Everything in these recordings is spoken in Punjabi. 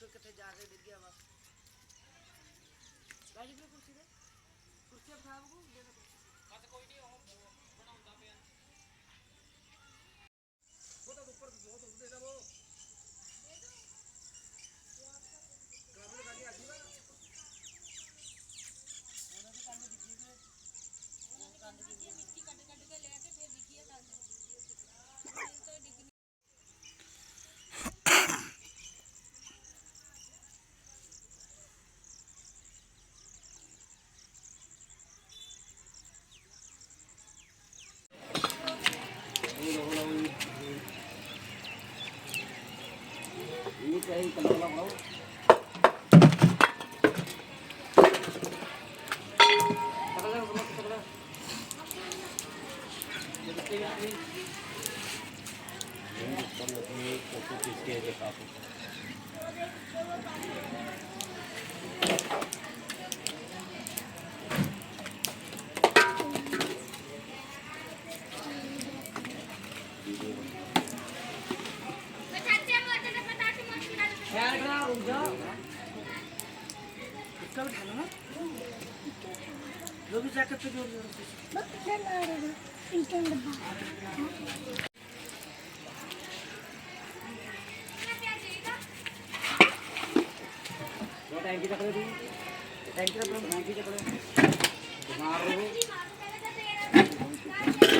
ਦਾ ਦੇਖੋ ਕਿੱਥੇ ਜਾ ਕੇ ਡਿੱਗਿਆ ਵਾ ਬਾਜੀ ਵੀ ਕੁਰਸੀ ਤੇ ਕੁਰਸੀ ਬਿਠਾ ਬਗੂ ਦੇ ਦੇ ਬਸ ਕੋਈ ਨਹੀਂ ਉਹ ਬਣਾਉਂਦਾ ਪਿਆ ਉਹ ਤਾਂ ਉੱਪਰ ਬਹੁਤ ਉੱਤੇ ਦਾ ਉਹ ਕਰਾਂਗੇ ਗਾੜੀ ਆ ਜੂਗਾ ਉਹਨਾਂ ਦੇ ਕੰਨ ਡਿੱਗੀ ਨੇ ਉਹ ਕੰਨ ਡਿੱਗੀ ਮਿੱਟੀ ਕੱਢ ਕੱਢ ਕੇ ਲੈ ਕੇ ਫਿਰ ਡਿੱਗੀ ਆ ਕੰਨ ਇਹ ਚਾਹੀ jaketi görüyoruz. Bak ben arada. İnsan da bak. Thank you. Thank you. Thank you. Thank you. Thank you.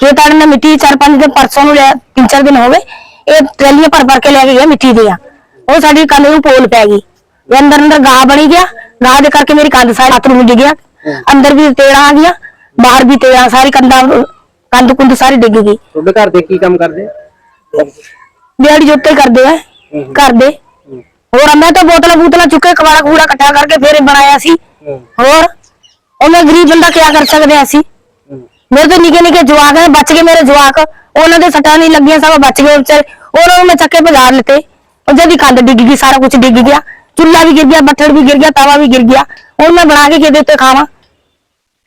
ਨੇ ਖੇਤਾੜੇ ਨੇ ਮਿੱਟੀ ਚਾਰ ਪੰਜ ਦਿਨ ਪਰਸੋਂ ਨੂੰ ਲਿਆ ਤਿੰਨ ਚਾਰ ਦਿਨ ਹੋ ਗਏ ਇਹ ਟਰੈਲੀਆਂ ਭਰ ਭਰ ਕੇ ਲੈ ਕੇ ਗਿਆ ਮਿੱਟੀ ਦੀਆਂ। ਉਹ ਸਾਡੀ ਕੰਧ ਨੂੰ ਪੋਲ ਪੈ ਗਈ। ਅੰਦਰ ਅੰਦਰ ਗਾਹ ਬਣੀ ਗਿਆ। ਗਾਹ ਦੇ ਕਰਕੇ ਮੇਰੀ ਕੰਧ ਸਾਰੀ ਬਾਥਰੂਮ ਡਿੱਗ ਗਿਆ। ਅੰਦਰ ਵੀ ਤੇੜਾਂ ਆ ਗਿਆ ਬਾਹਰ ਵੀ ਤੇੜਾਂ ਸਾਰੀ ਕੰਧਾਂ ਕੰਧ ਕੁੰਧ ਸਾਰੀ ਡਿੱਗ ਗਈ। ਤੁਹਾਡੇ ਘਰ ਦੇ ਕੀ ਕੰਮ ਕਰਦੇ? ਦਿਹਾੜੀ ਜੋਤੇ ਕਰਦੇ ਆ ਕਰਦੇ ਹੋਰ ਮੈਂ ਤਾਂ ਬੋਤਲਾਂ ਬੂਤਲਾਂ ਚੁੱਕੇ ਕਵਾੜਾ ਕੂੜਾ ਇਕੱਠਾ ਕਰਕੇ ਫੇਰ ਬਣਾਇਆ ਸੀ। ਹੋਰ ਉਹਨੇ ਗਰੀਬ ਬੰਦਾ ਕਿਆ ਕਰ ਸਕਦੇ ਆ ਅਸੀਂ? ਮੇਰੇ ਤੋਂ ਨਿੱਕੇ ਨਿੱਕੇ ਜਵਾਕ ਨੇ ਬਚ ਗਏ ਮੇਰੇ ਜਵਾਕ। ਉਹਨਾਂ ਦੇ ਸੱਟਾਂ ਨਹੀਂ ਲੱਗੀਆਂ ਸਭ ਬਚ ਗਏ ਵਿਚਾਰੇ। ਉਹਨਾਂ ਨੂੰ ਮੈਂ ਚੱਕੇ ਬਾਜ਼ਾਰ ਲਿੱਤੇ। ਉਹ ਜਦੀ ਕੰਧ ਡਿੱਗ ਗਈ ਸਾਰਾ ਕੁਝ ਡਿੱਗ ਗਿਆ। ਚੁੱਲ੍ਹਾ ਵੀ ਗਿਰ ਗਿਆ ਬੱਠੜ ਵੀ ਗਿਰ ਗਿਆ ਤਵਾ ਵੀ ਗਿਰ ਗਿਆ। ਹੁਣ ਮੈਂ ਬਣਾ ਕੇ ਕਿਹਦੇ ਉੱਤੇ ਖਾਵਾਂ?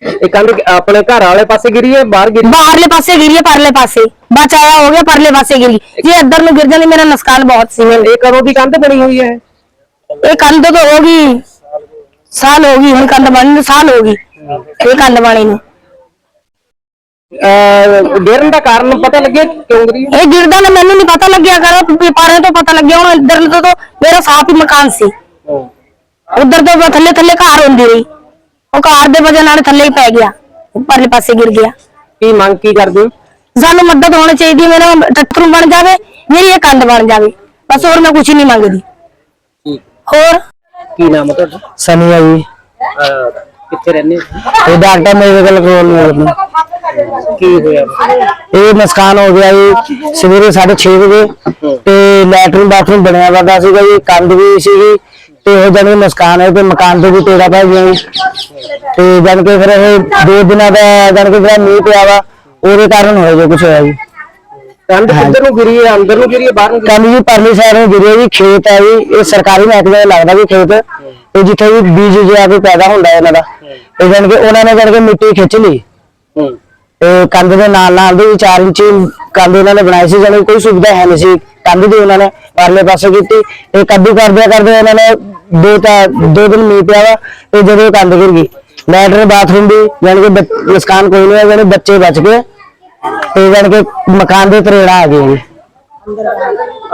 ਇਹ ਕੰਧ ਆਪਣੇ ਘਰ ਵਾਲੇ ਪਾਸੇ ਗਿਰੀ ਹੈ ਬਾਹਰ ਗਿਰੀ ਬਾਹਰਲੇ ਪਾਸੇ ਗਿਰੀ ਹੈ ਪਰਲੇ ਪਾਸੇ। ਬਚਾਇਆ ਹੋ ਗਿਆ ਪਰਲੇ ਪਾਸੇ ਗਿਰੀ ਜੇ ਇੱਧਰ ਨੂੰ ਗਿਰ ਜਾਂਦੀ ਮੇਰਾ ਨੁਕਸਾਨ ਬਹੁਤ ਸੀ। ਇਹ ਕਦੋਂ ਦੀ ਕੰਧ ਬਣੀ ਹੋਈ ਹੈ? ਇਹ ਕੰਧ ਤਾਂ ਹੋ ਗਈ ਸਾਲ ਹੋ ਗਈ ਹੁਣ ਕੰਧ ਬਣੀ ਨੂੰ ਸਾਲ ਹੋ ਗਈ। ਇਹ ਕੰਧ ਬਣੀ ਨੂੰ। ਡੇਰਨ ਦਾ ਕਾਰਨ ਪਤਾ ਲੱਗਿਆ ਕਿਉਂ ਗਿਰੀ ਇਹ ਗਿਰਦਾ ਨੇ ਮੈਨੂੰ ਨਹੀਂ ਪਤਾ ਲੱਗਿਆ ਕਰ ਪਾਰੇ ਤੋਂ ਪਤਾ ਲੱਗਿਆ ਹੁਣ ਇੱਧਰ ਤੋਂ ਤਾਂ ਮੇਰਾ ਸਾਫ਼ ਹੀ ਮਕਾਨ ਸੀ। ਉਧਰ ਤੋਂ ਥੱਲੇ ਥੱਲੇ ਘਰ ਹੁੰਦੀ ਰਹੀ। ਉਹ ਘਰ ਦੇ ਵਜ੍ਹਾ ਨਾਲ ਥੱਲੇ ਹੀ ਪੈ ਗਿਆ ਪਰਲੇ ਪਾਸੇ ਗਿਰ ਗਿਆ। ਕੀ ਮੰਗ ਕੀ ਕਰਦੇ ਹੋ? ਸਾਨੂੰ ਮਦਦ ਹੋਣੀ ਚਾਹੀਦੀ ਮੇਰਾ ਟੱਟਰੂ ਬਣ ਜਾਵੇ ਮੇਰੀ ਇਹ ਕੰਧ ਬਣ ਜਾਵੇ। ਬਸ ਹੋਰ ਮੈਂ ਕੁਝ ਨਹੀਂ ਮੰਗਦੀ। ਹੋਰ? ਕੀ ਨਾਮ ਹੈ ਤੁਹਾਡਾ? ਸਨੀ ਆ ਜੀ ਕਿੱਥੇ ਰਹਿੰਦੇ ਹੋ? ਇਹ ਡਾਕਟਰ ਮੇਰੇ ਕੋਲ ਕੋਲ ਕੀ ਹੋਇਆ? ਇਹ ਨੁਕਸਾਨ ਹੋ ਗਿਆ ਜੀ ਸਵੇਰੇ 6:30 ਵਜੇ ਤੇ ਲੈਟਰਿਨ ਬਾਥਰੂਮ ਬਣਿਆ ਕਰਦਾ ਸੀਗਾ ਜੀ ਕੰਧ ਵੀ ਸੀਗੀ ਤੇ ਉਹ ਕਿ ਨੁਕਸਾਨ ਹੈ ਤੇ ਮਕਾਨ ਦੇ ਵੀ ਤੇੜਾ ਪੈ ਗਿਆ ਜੀ। ਤੇ ਜਾਨ ਕੇ ਫਿਰ ਇਹ ਦੋ ਦਿਨਾਂ ਦਾ ਜਾਨ ਕੇ ਜਿਹੜਾ ਮੀਂਹ ਪਿਆ ਵਾ ਉਹਦੇ ਕਾਰਨ ਹੋਇਆ ਜੋ ਕੁਝ ਹੋਇਆ ਜੀ। ਕੰਧ ਕਿੱਧਰ ਨੂੰ ਗਿਰੀ ਹੈ? ਅੰਦਰ ਨੂੰ ਗਿਰੀ ਹੈ? ਬਾਹਰ ਨੂੰ ਗਿਰੀ ਹੈ? ਕੰਨ ਜੀ ਪਰਲੀ ਸਾਈਡ ਨੂੰ ਗਿਰਿਆ ਜੀ ਖੇਤ ਹੈ ਜੀ ਇਹ ਸਰਕਾਰੀ ਮਹਿਕਮੇ ਦਾ ਲੱਗਦਾ ਵੀ ਖੇਤ। ਤੇ ਜਿੱਥੇ ਵੀ ਬੀਜ ਜਿਆ ਕੋਈ ਪੈਦਾ ਹੁੰਦਾ ਹੈ ਇਹਨਾਂ ਦਾ ਤੇ ਜਾਨ ਕੇ ਉਹਨਾਂ ਨੇ ਜਾਨ ਕੇ ਮਿੱਟੀ ਖਿੱਚ ਲਈ। ਹੂੰ। ਕੰਧ ਦੇ ਨਾਲ ਨਾਲ ਦੀ 4 ਇੰਚੀ ਕੰਧ ਉਹਨਾਂ ਨੇ ਬਣਾਈ ਸੀ ਜਾਨੀ ਕੋਈ ਸੁਵਿਧਾ ਹੈ ਨਹੀਂ ਸੀ ਕੰਧ ਦੀ ਉਹਨਾਂ ਨੇ ਪਰਲੇ ਪਾਸੇ ਕੀਤੀ ਇਹ ਕੱਦੂ ਕਰਦਿਆਂ ਕਰਦੇ ਉਹਨਾਂ ਨੇ ਦੋ ਤਾਂ ਦੋ ਦਿਨ ਮੀਂਹ ਪਿਆ ਵਾ ਤੇ ਜਦੋਂ ਕੰਧ ਗਿਰ ਗਈ। ਲੈਟਰ ਬਾਥਰੂਮ ਦੀ ਜਾਨੀ ਕਿ ਨੁਕਸਾਨ ਕੋਈ ਨਹੀਂ ਹੋਇਆ ਜਾਨੀ ਬੱਚੇ ਬਚ ਗਏ। ਤੇ ਜਾਨੀ ਕਿ ਮਕਾਨ ਦੇ ਤਰੇੜਾ ਆ ਗਏ ਜੀ।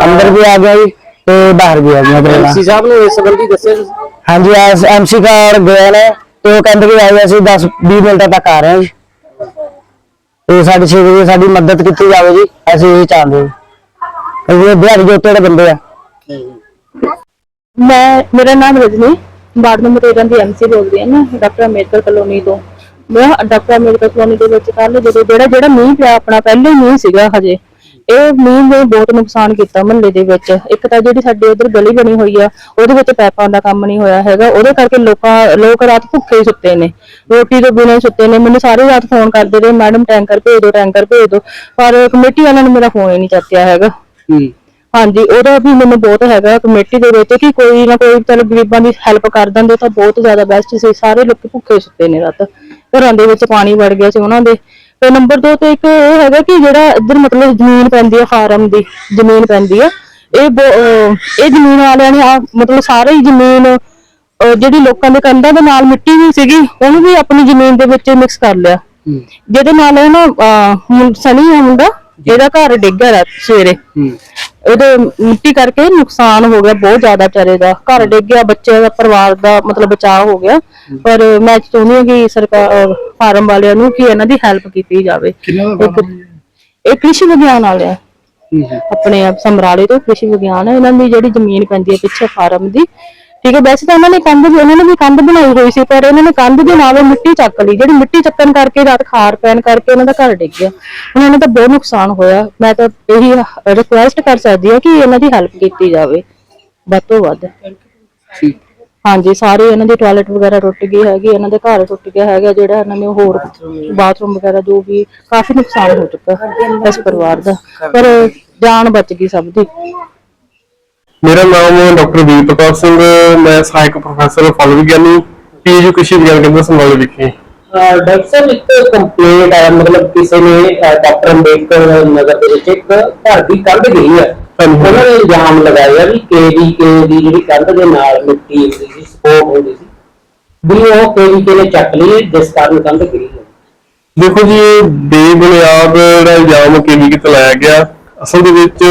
ਅੰਦਰ ਵੀ ਆ ਗਿਆ ਜੀ ਤੇ ਬਾਹਰ ਵੀ ਆ ਗਿਆ ਤਰੇੜਾ। ਐਮਸੀ ਸਾਹਿਬ ਨੂੰ ਇਸ ਸੰਬੰਧੀ ਦੱਸਿਆ? ਹਾਂਜੀ ਐਮਸੀ ਕਾਰਡ ਗਏ ਨੇ ਤੇ ਉਹ ਕਹਿੰਦੇ ਕਿ ਆਏ ਅਸੀਂ 10 20 ਮਿੰਟਾਂ ਤੱਕ ਆ ਰਹੇ ਹਾਂ ਜੀ। ਤੇ ਸਾਡੀ ਛੇ ਵਜੇ ਸਾਡੀ ਮਦਦ ਕੀਤੀ ਜਾਵੇ ਜੀ, ਅਸੀਂ ਇਹ ਚਾਹੁੰਦੇ ਹਾਂ। ਇਹ ਦਿਹਾੜੀ ਜੋਤੇ ਦੇ ਬੰਦੇ ਆ। ਮੈਂ, ਮੇਰਾ ਨਾਮ ਰਜਨੀ, ਵਾਰਡ ਨੰਬਰ 13 ਦੀ ਐਮਸੀ ਬੋਲਦੀ ਹਾਂ ਮੈਂ ਡਾਕਟਰ ਅੰਬੇਦਕਰ ਕਲੋਨੀ ਤੋਂ। ਮੈਂ ਡਾਕਟਰ ਅੰਬੇਦਕਰ ਕਲੋਨੀ ਦੇ ਵਿੱਚ ਕੱਲ ਜਦੋਂ ਜਿਹੜਾ ਜਿਹੜਾ ਮੀਂਹ ਪਿਆ, ਆਪਣਾ ਪਹਿਲੇ ਮੀਂਹ ਸੀਗਾ ਹਜੇ। ਇਹ ਮੀਂਹ ਨੇ ਬਹੁਤ ਨੁਕਸਾਨ ਕੀਤਾ ਮਹੱਲੇ ਦੇ ਵਿੱਚ। ਇੱਕ ਤਾਂ ਜਿਹੜੀ ਸਾਡੇ ਉਧਰ ਗਲੀ ਬਣੀ ਹੋਈ ਆ ਉਹਦੇ ਵਿੱਚ ਪੈਪਾਂ ਦਾ ਕੰਮ ਨਹੀਂ ਹੋਇਆ ਹੈਗਾ। ਉਹਦੇ ਕਰਕੇ ਲੋਕਾਂ ਲੋਕ ਰਾਤ ਭੁੱਖੇ ਹੀ ਸੁੱਤੇ ਨੇ। ਰੋਟੀ ਤੋਂ ਬਿਨਾਂ ਸੁੱਤੇ ਨੇ। ਮੈਨੂੰ ਸਾਰੀ ਰਾਤ ਫੋਨ ਕਰਦੇ ਰਹੇ ਮੈਡਮ ਟੈਂਕਰ ਭੇਜ ਦਿਓ ਟੈਂਕਰ ਭੇਜ ਦਿਓ ਪਰ ਕਮੇਟੀ ਵਾਲਿਆਂ ਨੇ ਮੇਰਾ ਫੋਨ ਹੀ ਨਹੀਂ ਚੱਕਿਆ ਹੈਗਾ। ਹੂੰ। ਹਾਂਜੀ ਉਹਦਾ ਵੀ ਮੈਨੂੰ ਬਹੁਤ ਹੈਗਾ ਕਮੇਟੀ ਦੇ ਵਿੱਚ ਕਿ ਕੋਈ ਨਾ ਕੋਈ ਚਲ ਗਰੀਬਾਂ ਦੀ ਹੈਲਪ ਕਰ ਦਿੰਦੇ ਤਾਂ ਬਹੁਤ ਜ਼ਿਆਦਾ ਬੈਸਟ ਸੀ। ਸਾਰੇ ਲੋਕ ਭੁੱਖੇ ਸੁੱਤੇ ਨੇ ਰਾਤ। ਘਰਾਂ ਦੇ ਵਿੱਚ ਪਾਣੀ ਵੜ ਗਿਆ ਸੀ ਉਹਨਾਂ ਦੇ। ਤੇ ਨੰਬਰ 2 ਤੇ ਇੱਕ ਇਹ ਹੈਗਾ ਕਿ ਜਿਹੜਾ ਇੱਧਰ ਮਤਲਬ ਜ਼ਮੀਨ ਪੈਂਦੀ ਹੈ ਫਾਰਮ ਦੀ ਜ਼ਮੀਨ ਪੈਂਦੀ ਹੈ ਇਹ ਇਹ ਜ਼ਮੀਨ ਵਾਲਿਆਂ ਨੇ ਆ ਮਤਲਬ ਸਾਰੇ ਹੀ ਜ਼ਮੀਨ ਜਿਹੜੀ ਲੋਕਾਂ ਦੇ ਕੰਧਾਂ ਦੇ ਨਾਲ ਮਿੱਟੀ ਵੀ ਸੀਗੀ ਉਹਨੂੰ ਵੀ ਆਪਣੀ ਜ਼ਮੀਨ ਦੇ ਵਿੱਚ ਮਿਕਸ ਕਰ ਲਿਆ। ਜਿਹਦੇ ਨਾਲ ਇਹ ਨਾ ਮੁੰ- ਸਨੀ ਆ ਮੁੰਡਾ ਇਹਦਾ ਘਰ ਡਿੱਗ ਗਿਆ ਰਾਤ ਸਵੇਰੇ। ਹੂੰ ਉਹਦੇ ਮਿੱਟੀ ਕਰਕੇ ਨੁਕਸਾਨ ਹੋ ਗਿਆ ਬਹੁਤ ਜ਼ਿਆਦਾ ਵਿਚਾਰੇ ਦਾ। ਘਰ ਡਿੱਗ ਗਿਆ ਬੱਚੇ ਦਾ ਪਰਿਵਾਰ ਦਾ ਮਤਲਬ ਬਚਾਅ ਹੋ ਗਿਆ। ਪਰ ਮੈਂ ਚਾਹੁੰਦੀ ਹਾਂ ਕਿ ਸਰਕਾਰ ਫਾਰਮ ਵਾਲਿਆਂ ਨੂੰ ਕਿ ਇਹਨਾਂ ਦੀ ਹੈਲਪ ਕੀਤੀ ਜਾਵੇ। ਇੱਕ- ਇਹ ਕ੍ਰਿਸ਼ੀ ਵਿਗਿਆਨ ਵਾਲੇ ਆ। ਆਪਣੇ ਆਪ ਸਮਰਾਲੇ ਤੋਂ ਕ੍ਰਿਸ਼ੀ ਵਿਗਿਆਨ ਹੈ ਇਹਨਾਂ ਦੀ ਜਿਹੜੀ ਜ਼ਮੀਨ ਪੈਂਦੀ ਹੈ ਪਿੱਛੇ ਫਾਰਮ ਦੀ ਠੀਕ ਹੈ ਵੈਸੇ ਤਾਂ ਉਹਨਾਂ ਨੇ ਕੰਧ ਵੀ ਉਹਨਾਂ ਨੇ ਵੀ ਕੰਧ ਬਣਾਈ ਹੋਈ ਸੀ ਪਰ ਇਹਨਾਂ ਨੇ ਕੰਧ ਦੇ ਨਾਲ ਉਹ ਮਿੱਟੀ ਚੱਕ ਲਈ ਜਿਹੜੀ ਮਿੱਟੀ ਚੱਕਣ ਕਰਕੇ ਰਾਤ ਖਾਰ ਪੈਣ ਕਰਕੇ ਉਹਨਾਂ ਦਾ ਘਰ ਡਿੱਗ ਗਿਆ। ਉਹਨਾਂ ਨੇ ਤਾਂ ਬਹੁਤ ਨੁਕਸਾਨ ਹੋਇਆ। ਮੈਂ ਤਾਂ ਇਹੀ ਰਿਕੁਐਸਟ ਕਰ ਸਕਦੀ ਹਾਂ ਕਿ ਇਹਨਾਂ ਦੀ ਹੈਲਪ ਕੀਤੀ ਜਾਵੇ। ਵੱਧ ਤੋਂ ਵੱਧ। ਠੀਕ। ਹਾਂਜੀ ਸਾਰੇ ਇਹਨਾਂ ਦੀ ਟਾਇਲਟ ਵਗੈਰਾ ਟੁੱਟ ਗਈ ਹੈਗੀ ਇਹਨਾਂ ਦੇ ਘਰ ਟੁੱਟ ਗਿਆ ਹੈਗਾ ਜਿਹੜਾ ਇਹਨਾਂ ਨੇ ਹੋਰ ਬਾਥਰੂਮ ਵਗੈਰਾ ਜੋ ਵੀ ਕਾਫੀ ਨੁਕਸਾਨ ਹੋ ਚੁੱਕਾ ਇਸ ਪਰਿਵਾਰ ਦਾ। ਪਰ ਜਾਨ ਬਚ ਗਈ ਸਭ ਦੀ। ਮੇਰਾ ਨਾਮ ਡਾਕਟਰ ਵੀਰ ਪ੍ਰਕਾਸ਼ ਸਿੰਘ ਮੈਂ ਸਹਾਇਕ ਪ੍ਰੋਫੈਸਰ ਫਲ ਵਿਗਿਆਨੀ ਪੀਜੀ ਕ੍ਰਿਸ਼ੀ ਵਿਗਿਆਨ ਕੇਂਦਰ ਸੰਭਾਲੇ ਵਿਖੇ। ਡਾਕਟਰ ਸਾਹਿਬ ਇੱਕ ਕੰਪਲੇਂਟ ਆਇਆ ਮਤਲਬ ਕਿਸੇ ਨੇ ਡਾਕਟਰ ਅੰਬੇਦਕਰ ਨਗਰ ਦੇ ਵਿੱਚ ਇੱਕ ਘਰ ਦੀ ਕੰਧ ਗਈ ਹੈ। ਉਹਨਾਂ ਨੇ ਇਲਜ਼ਾਮ ਲਗਾਇਆ ਵੀ ਕੇਵੀਕੇ ਦੀ ਜਿਹੜੀ ਕੰਧ ਦੇ ਨਾਲ ਮਿੱਟੀ ਹੁੰਦੀ ਸੀ ਸਪੋਰਟ ਹੁੰਦੀ ਸੀ ਵੀ ਉਹ ਕੇਵੀਕੇ ਨੇ ਚੱਕ ਲਈ ਜਿਸ ਕਾਰਨ ਕੰਧ ਗਿਰੀ ਹੈ ਦੇਖੋ ਜੀ ਬੇਬੁਨਿਆਦ ਜਿਹੜਾ ਇਲਜ਼ਾਮ ਕੇਵੀ ਕਿਤੇ ਲਾਇਆ ਗਿਆ ਅਸਲ ਦੇ ਵਿੱਚ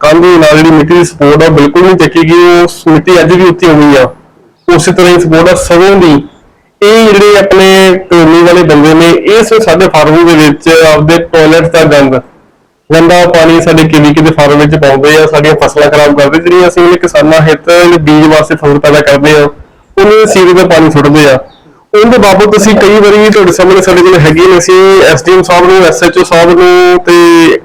ਕੰਧ ਦੇ ਨਾਲ ਜਿਹੜੀ ਮਿੱਟੀ ਦੀ ਸਪੋਰਟ ਆ ਬਿਲਕੁਲ ਨਹੀਂ ਚੱਕੀ ਗਈ ਉਸ ਮਿੱਟੀ ਅੱਜ ਵੀ ਉੱਥੇ ਹੋਈ ਆ। ਉਸੇ ਤਰ੍ਹਾਂ ਹੀ ਸਪੋਰਟ ਆ ਸਗੋਂ ਦੀ ਇਹ ਜਿਹੜੇ ਆਪਣੇ ਕਲੋਨੀ ਵਾਲੇ ਬੰਦੇ ਨੇ ਇਸ ਸਾਡੇ ਫਾਰਮ ਦੇ ਵਿੱਚ ਆਪਦੇ ਟਾਇਲਟ ਦਾ ਗੰਦ, ਗੰਦਾ ਪਾਣੀ ਸਾਡੇ ਕੇਵੀਕੇ ਦੇ ਫਾਰਮ ਵਿੱਚ ਪਾਉਂਦੇ ਆ, ਸਾਡੀਆਂ ਫਸਲਾਂ ਖਰਾਬ ਕਰਦੇ ਜਿਹੜੀਆਂ ਅਸੀਂ ਉਹਨੇ ਕਿਸਾਨਾਂ ਹਿੱਤ ਬੀਜ ਵਾਸਤੇ ਫਸਲ ਪੈਦਾ ਕਰਦੇ ਆ, ਉਹਨੂੰ ਸੀਵਰੇਜ ਦਾ ਪਾਣੀ ਸੁੱਟਦੇ ਆ। ਉਹਦੇ ਬਾਬਤ ਅਸੀਂ ਕਈ ਵਾਰੀ ਤੁਹਾਡੇ ਸਾਹਮਣੇ ਸਾਡੇ ਕੋਲ ਹੈਗੇ ਨੇ, ਅਸੀਂ ਐਸਡੀਐਮ ਸਾਹਿਬ ਨੂੰ ਐਸਐਚਓ ਸਾਹਿਬ ਨੂੰ ਤੇ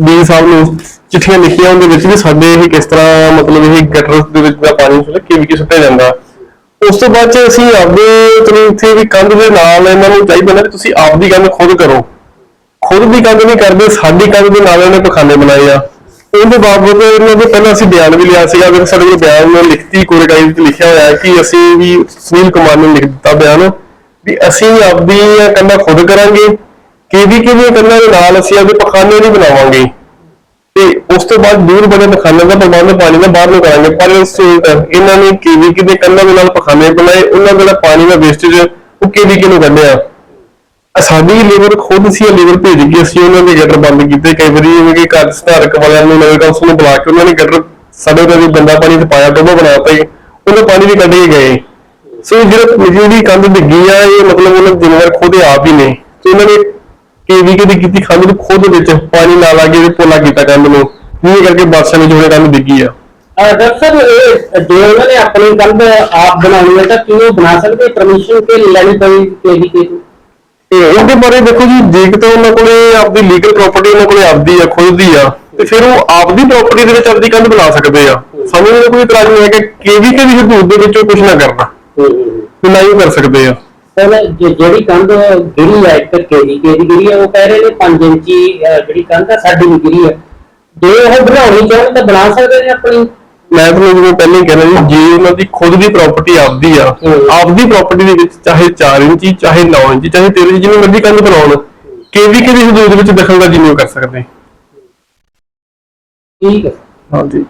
ਡੀ ਸਾਹਿਬ ਨੂੰ ਚਿੱਠੀਆਂ ਲਿਖੀਆਂ, ਉਹਦੇ ਵਿੱਚ ਵੀ ਸਾਡੇ ਇਹ ਕਿਸ ਤਰ੍ਹਾਂ ਮਤਲਬ ਇਹ ਗਟਰ ਦੇ ਵਿੱਚ ਦਾ ਪਾਣੀ ਸੁੱਟ ਕੇ ਵੀ ਸੁੱਟਿਆ ਜਾਂਦਾ। ਉਸ ਤੋਂ ਬਾਅਦ ਚ ਅਸੀਂ ਆਪਦੇ ਚਲੋ ਇੱਥੇ ਵੀ ਕੰਧ ਦੇ ਨਾਲ ਇਹਨਾਂ ਨੂੰ ਚਾਹੀਦਾ ਨਾ ਕਿ ਤੁਸੀਂ ਆਪਦੀ ਕੰਧ ਖੁਦ ਕਰੋ। ਖੁਦ ਦੀ ਕੰਧ ਨਹੀਂ ਕਰਦੇ, ਸਾਡੀ ਕੰਧ ਦੇ ਨਾਲ ਇਹਨੇ ਪਖਾਨੇ ਬਣਾਏ ਆ। ਉਹਦੇ ਬਾਬਤ ਇਹਨਾਂ ਦੇ ਪਹਿਲਾਂ ਅਸੀਂ ਬਿਆਨ ਵੀ ਲਿਆ ਸੀਗਾ, ਅਗਰ ਸਾਡੇ ਕੋਲ ਬਿਆਨ ਨੂੰ ਲਿਖਤੀ ਕੋਰਟਾਈ ਵਿੱਚ ਲਿਖਿਆ ਹੋਇਆ ਹੈ ਕਿ ਅਸੀਂ ਵੀ ਸੁਨੀਲ ਕੁਮਾਰ ਨੇ ਲਿਖ ਦਿੱਤਾ ਬਿਆਨ, ਵੀ ਅਸੀਂ ਆਪਦੀ ਕੰਧਾਂ ਖੁਦ ਕਰਾਂਗੇ। ਕਿਹਦੀ ਕਿਹਦੀ ਕੰਨਾਂ ਦੇ ਨਾਲ ਅਸੀਂ ਆਪਦੇ ਪਖਾਨੇ ਵੀ ਬਣਾਵਾਂਗੇ। ਤੇ ਉਸ ਤੋਂ ਬਾਅਦ ਦੂਰ ਬੜੇ ਪਖਾਨੇ ਦਾ ਪ੍ਰਬੰਧ ਪਾਣੀ ਦਾ ਬਾਹਰ ਨੂੰ ਕਰਾਂਗੇ। ਪਰ ਇਸ ਇਹਨਾਂ ਨੇ ਕੀਵੀ ਦੇ ਕੰਨਾਂ ਦੇ ਨਾਲ ਪਖਾਨੇ ਬਣਾਏ, ਉਹਨਾਂ ਦਾ ਪਾਣੀ ਦਾ ਵੇਸਟੇਜ ਉਹ ਕੀਵੀ ਨੂੰ ਕੱਢਿਆ। ਆਹ ਸਾਡੀ ਲੇਬਰ ਖੁਦ ਸੀ ਲੇਬਰ ਭੇਜ ਕੇ ਅਸੀਂ ਉਹਨਾਂ ਦੇ ਗਟਰ ਬੰਦ ਕੀਤੇ। ਕਈ ਵਾਰੀ ਜਿਵੇਂ ਕਿ ਘਰ ਸਧਾਰਕ ਵਾਲਿਆਂ ਨੂੰ ਨਗਰ ਕੌਂਸਲ ਨੂੰ ਬੁਲਾ ਕੇ ਉਹਨਾਂ ਨੇ ਗਟਰ ਸਾਡੇ ਦਾ ਵਿੱਚ ਗੰਦਾ ਪਾਣੀ ਤੇ ਪਾਇਆ, ਡੋਬਾ ਬਣਾਤਾ ਹੀ ਉਹਨੇ ਪਾਣੀ ਵੀ ਕੱਢ ਕੇ ਗਏ। ਸੋ ਜਿਹੜਾ ਜਿਹੜੀ ਕੰਧ ਡਿੱਗੀ ਆ, ਇਹ ਮਤਲਬ ਉਹਨਾਂ ਦੇ ਜ਼ਿੰਮੇਵਾਰ ਖੁਦ ਆਪ ਹੀ ਨੇ। ਤੇ ਉਹਨਾਂ ਨੇ ਕੇਵੀ ਦੀ ਕੀਤੀ ਕੰਧ ਨੂੰ ਖੁਦ ਵਿੱਚ ਪਾਣੀ ਨਾਲ ਆ ਕੇ ਪੋਲਾ ਕੀਤਾ ਕੰਧ ਨੂੰ। ਇਹ ਕਰਕੇ ਬਾਦਸ਼ਾਹ ਨੇ ਜਿਹੜੇ ਕੰਧ ਡਿੱਗੀ ਆ। ਸਾਹਿਬ ਇਹ ਜੇ ਉਹਨਾਂ ਨੇ ਆਪਣੀ ਕੰਧ ਆਪ ਬਣਾਉਣੀ ਹੈ ਤਾਂ ਕਿਉਂ ਬਣਾ ਸਕਦੇ? ਪਰਮਿਸ਼ਨ ਤੇ ਲੈਣੀ ਪਈ ਕੇਵੀਕੇ ਤੋਂ ਤੇ ਉਹਦੇ ਬਾਰੇ ਦੇਖੋ ਜੀ ਜੇ ਕਿਤੇ ਉਹਨਾਂ ਕੋਲੇ ਆਪਦੀ ਲੀਗਲ ਪ੍ਰਾਪਰਟੀ ਉਹਨਾਂ ਕੋਲੇ ਆਪਦੀ ਆ ਖੁਦ ਦੀ ਆ ਤੇ ਫਿਰ ਉਹ ਆਪਦੀ ਪ੍ਰਾਪਰਟੀ ਦੇ ਵਿੱਚ ਆਪਦੀ ਕੰਧ ਬਣਾ ਸਕਦੇ ਆ। ਸਾਨੂੰ ਕੋਈ ਇਤਰਾਜ਼ ਨਹੀਂ ਹੈ ਕਿ ਕੇਵੀਕੇ ਦੀ ਹਦੂਦ ਦੇ ਵਿੱਚ ਕੁਝ ਨਾ ਕਰਨਾ। ਹੂੰ, ਹੂੰ, ਹੂੰ। ਤੇ ਨਾ ਹੀ ਕਰ ਸਕਦੇ ਆ। ਸਰ ਜਿਹੜੀ ਕੰਧ ਗਿਰੀ ਹੈ ਇੱਕ ਕੇਰੀ ਕੇਰੀ ਗਿਰੀ ਹੈ ਉਹ ਕਹਿ ਰਹੇ ਨੇ 5 ਇੰਚੀ ਜਿਹੜੀ ਕੰਧ ਹੈ ਸਾਡੀ ਵੀ ਗਿਰੀ ਹੈ ਜੇ ਉਹ ਬਣਾਉਣੀ ਚਾਹਣ ਤਾਂ ਬਣਾ ਸਕਦੇ ਨੇ ਆਪਣੀ। ਮੈਂ ਤੁਹਾਨੂੰ ਜਿਵੇਂ ਪਹਿਲਾਂ ਹੀ ਕਹਿਣਾ ਜੀ ਜੇ ਉਹਨਾਂ ਦੀ ਖੁਦ ਦੀ ਪ੍ਰਾਪਰਟੀ ਆਪਦੀ ਆ। ਆਪਦੀ ਪ੍ਰਾਪਰਟੀ ਦੇ ਵਿੱਚ ਚਾਹੇ 4 ਇੰਚੀ ਚਾਹੇ 9 ਇੰਚੀ ਚਾਹੇ 13 ਇੰਚੀ ਜਿਵੇਂ ਮਰਜ਼ੀ ਕੰਧ ਬਣਾਉਣ ਕੇਵੀਕੇ ਦੀ ਹਦੂਦ ਵਿੱਚ ਦਖਲਅੰਦਾਜ਼ੀ ਨਹੀਂ ਕਰ ਸਕਦੇ। ਠੀਕ ਹੈ ਹਾਂਜੀ।